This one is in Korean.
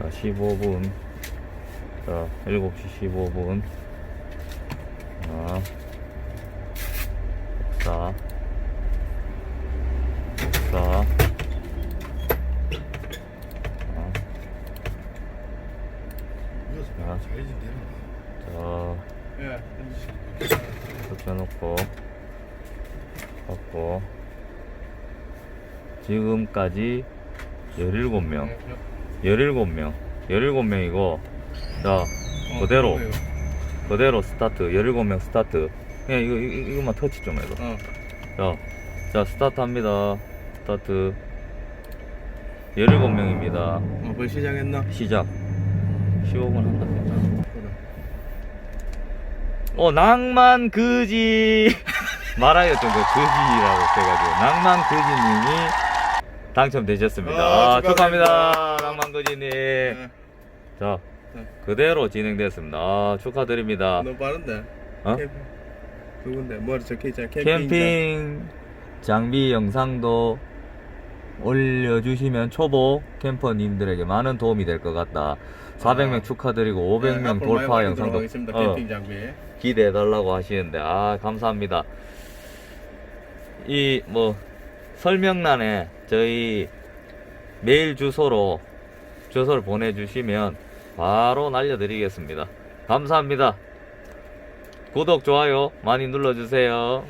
자, 15분. 자, 7시 15분. 자, 복사. 복사. 자, 자? 예. 붙여놓고, 받고. 지금까지 17명. 17명. 17명이고, 자, 그대로. 그대로 스타트. 17명 스타트. 그냥 이거, 이- 이것만 터치 좀 해봐. 어. 자, 자, 스타트 합니다. 스타트. 17명입니다. 어, 벌써 시작했나? 시작. 15분 한다. 어, 낭만 그지. 좀그 그지라고 해가지고. 낭만 그지님이 당첨되셨습니다. 아, 아, 축하합니다. 낭만 그지님. 예. 자, 네. 그대로 진행됐습니다. 아, 축하드립니다. 너무 빠른데. 어? 캠핑. 누군데? 뭐를 적혀 있잖아. 캠핑. 캠핑 장비 영상도 올려주시면 초보 캠퍼님들에게 많은 도움이 될 것 같다. 400명 아. 축하드리고 500명 네, 앞으로 돌파 영상도 하겠습니다. 어, 캠핑 장비. 기대해 달라고 하시는데 아 감사합니다. 이 뭐 설명란에 저희 메일 주소로 주소를 보내주시면 바로 날려드리겠습니다. 감사합니다. 구독 좋아요 많이 눌러주세요.